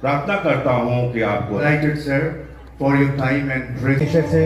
प्रार्थना करता हूँ कि आपको sir for your time and से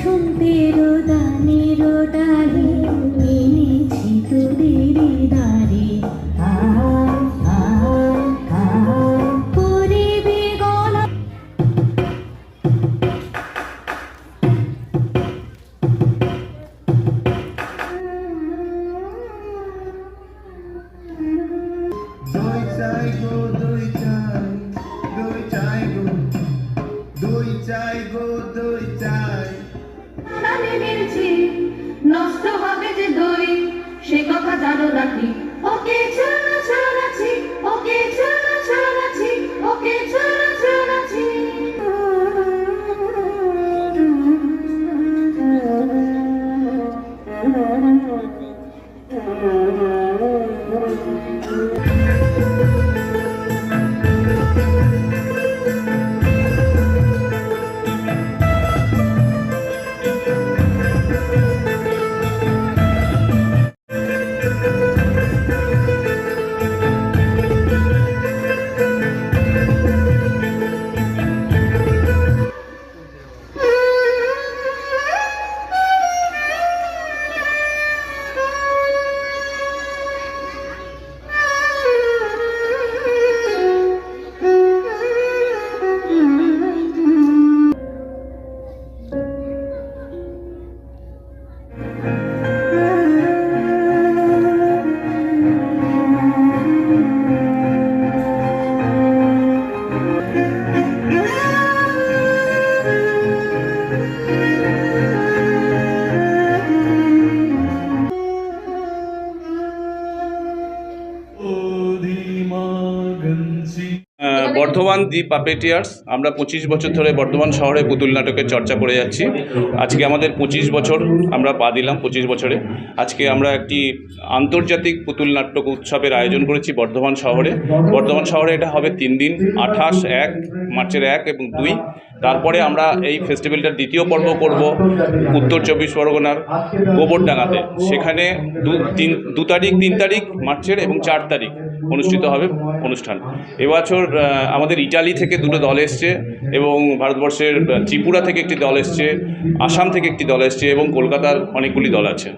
বসন্তের 주라니 어깨 주라 주라지 어깨 주라 주라지 어깨 주라 주라지 ஓதி மாகஞ்சி বর্ধমান দি পাপেটিয়ার্স আমরা পঁচিশ বছর ধরে বর্ধমান শহরে পুতুল নাটকের চর্চা করে যাচ্ছি। আজকে আমাদের পঁচিশ বছর আমরা পা দিলাম পঁচিশ বছরে। আজকে আমরা একটি আন্তর্জাতিক পুতুল নাটক উৎসবের আয়োজন করেছি বর্ধমান শহরে। বর্ধমান শহরে এটা হবে তিন দিন, আঠাশ, এক, মার্চের এক এবং দুই। তারপরে আমরা এই ফেস্টিভ্যালটার দ্বিতীয় পর্ব করব উত্তর চব্বিশ পরগনার গোবরডাঙ্গাতে। সেখানে দু, তিন, দু তারিখ, তিন তারিখ, মার্চের এবং চার তারিখ। অনুষ্ঠিত হবে অনুষ্ঠান। এবছর আমাদের ইটালি থেকে দুটো দল এসছে এবং ভারতবর্ষের ত্রিপুরা থেকে একটি দল এসছে, আসাম থেকে একটি দল এসছে এবং কলকাতার অনেকগুলি দল আছে।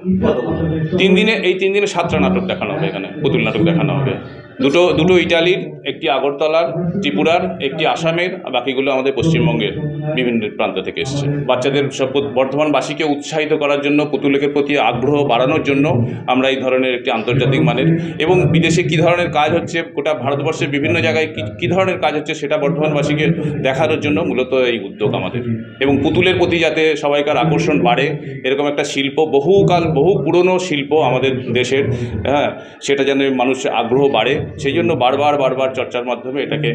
তিন দিনে, এই তিন দিনে সাতটা নাটক দেখানো হবে এখানে, পুতুল নাটক দেখানো হবে। দুটো দুটো ইটালির, একটি আগরতলার, ত্রিপুরার, একটি আসামের বাকিগুলো আমাদের পশ্চিমবঙ্গের বিভিন্ন প্রান্ত থেকে এসছে। বাচ্চাদের সব বর্ধমানবাসীকে উৎসাহিত করার জন্য পুতুলের প্রতি আগ্রহ বাড়ানোর জন্য আমরা এই ধরনের একটি আন্তর্জাতিক মানের এবং বিদেশে কী ধরনের কাজ হচ্ছে, গোটা ভারতবর্ষের বিভিন্ন জায়গায় কী কী ধরনের কাজ হচ্ছে সেটা বর্ধমানবাসীকে দেখানোর জন্য মূলত এই উদ্যোগ আমাদের। এবং পুতুলের প্রতি যাতে সবাইকার আকর্ষণ বাড়ে, এরকম একটা শিল্প, বহুকাল, বহু পুরনো শিল্প আমাদের দেশের হ্যাঁ সেটা যেন মানুষের আগ্রহ বাড়ে সেই জন্য বারবার বারবার চর্চার মাধ্যমে এটাকে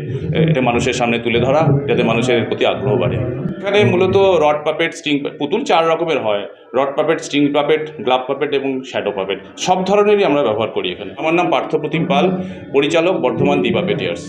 এটা মানুষের সামনে তুলে ধরা, যাতে মানুষের প্রতি আগ্রহ বাড়ে। এখানে মূলত রড পাপেট, স্টিং পুতুল চার রকমের হয়। Rod puppet, string puppet, glove puppet এবং শ্যাডো পাপেট। সব ধরনেরই আমরা ব্যবহার করি এখানে। আমার নাম পার্থ প্রতিম পাল, পরিচালক বর্ধমান দিবা পেটিয়ার্স।